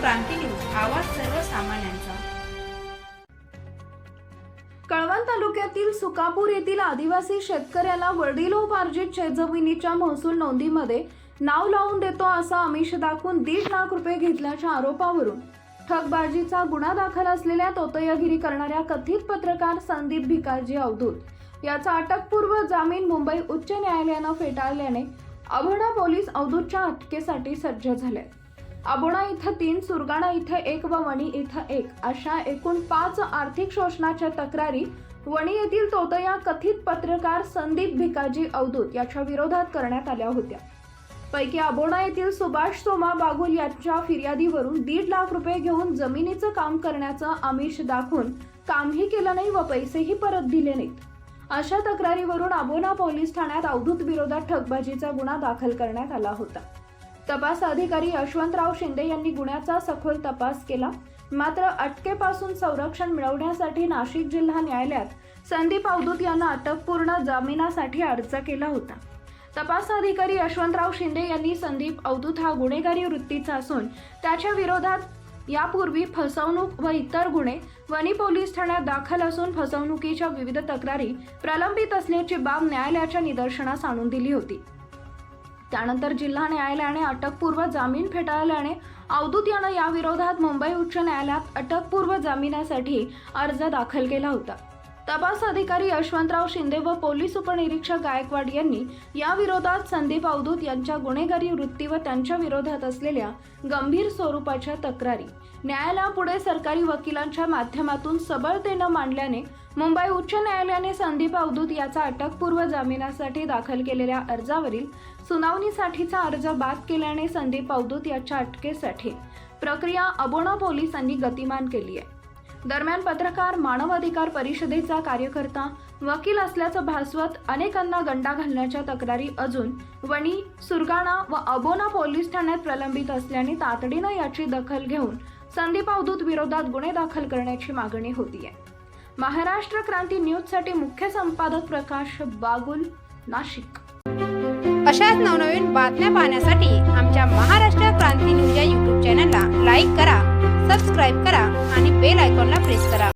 क्रांती news आवाज सर्वसामान्यांचा. कळवण तालुक्यातील सुकापूर येथील आदिवासी शेतकऱ्याला वडिलोपार्जित शेतजमिनीच्या महसूल नोंदीमध्ये नाव लावून देतो असा आमिष दाखवून दीड लाख रुपये घेतल्याच्या आरोपावरून ठगबाजीचा गुन्हा दाखल असलेल्या तोतयगिरी करणाऱ्या कथित पत्रकार संदीप भिकारजी अवधूत याचा अटकपूर्व जामीन मुंबई उच्च न्यायालयानं फेटाळल्याने अभणा पोलीस अवधूतच्या अटकेसाठी सज्ज झाले अबोणा इथं तीन सुरगाणा इथं एक व वणी इथं एक. अशा एकूण पाच आर्थिक शोषणाच्या तक्रारी वणी येथील तोतया कथित पत्रकार संदीप भिकाजी अवधूत याच्या विरोधात करण्यात आल्या होत्या. पैकी अबोणा येथील सुभाष सोमा बागुल यांच्या फिर्यादीवरून दीड लाख रुपये घेऊन जमिनीचं काम करण्याचं आमिष दाखवून कामही केलं नाही व पैसेही परत दिले नाहीत. अशा तक्रारीवरून अबोना पोलीस ठाण्यात अवधूत विरोधात ठगबाजीचा गुन्हा दाखल करण्यात आला होता. तपास अधिकारी यशवंतराव शिंदे यांनी गुन्ह्याचा सखोल तपास केला. मात्र अटकेपासून संरक्षण मिळवण्यासाठी नाशिक जिल्हा न्यायालयात संदीप अवधूत यांना अटकपूर्ण जामिनासाठी अर्ज केला होता. तपास अधिकारी यशवंतराव शिंदे यांनी संदीप अवधूत हा गुन्हेगारी वृत्तीचा असून त्याच्या विरोधात यापूर्वी फसवणूक व इतर गुन्हे वणी पोलीस ठाण्यात दाखल असून फसवणुकीच्या विविध तक्रारी प्रलंबित असल्याची बाब न्यायालयाच्या निदर्शनास आणून दिली होती. त्यानंतर जिल्हा न्यायालयाने अटकपूर्व जामीन फेटाळल्याने अवधूत यानं याविरोधात मुंबई उच्च न्यायालयात अटकपूर्व जामिनासाठी अर्ज दाखल केला होता. तपास अधिकारी यशवंतराव शिंदे व पोलीस उपनिरीक्षक गायकवाड यांनी या विरोधात संदीप अवधूत यांच्या गुन्हेगारी वृत्ती व त्यांच्या विरोधात असलेल्या गंभीर स्वरूपाच्या तक्रारी. न्यायालयापुढे सरकारी वकिलांच्या माध्यमातून सबळतेनं मांडल्याने मुंबई उच्च न्यायालयाने संदीप अवधूत याचा अटकपूर्व जामिनासाठी दाखल केलेल्या अर्जावरील सुनावणीसाठीचा अर्ज बाद केल्याने संदीप अवधूत याच्या अटकेसाठी प्रक्रिया अबोणा पोलिसांनी गतिमान केली आहे. दरम्यान पत्रकार मानव अधिकार परिषदेचा कार्यकर्ता वकील असल्याचं भासवत अनेकांना गंडा घालण्याच्या तक्रारी अजून वणी सुरगाणा व अबोना पोलीस ठाण्यात प्रलंबित असल्याने तातडीनं याची दखल घेऊन संदीप अवधूत विरोधात गुन्हे दाखल करण्याची मागणी होतीये. महाराष्ट्र क्रांती न्यूजसाठी मुख्य संपादक प्रकाश बागुल नाशिक. अशाच नवनवीन बातम्या पाहण्यासाठी आमच्या महाराष्ट्र क्रांती न्यूज या यूट्यूब चॅनलला लाईक करा सबस्क्राईब करा बेल आयकॉनला प्रेस करा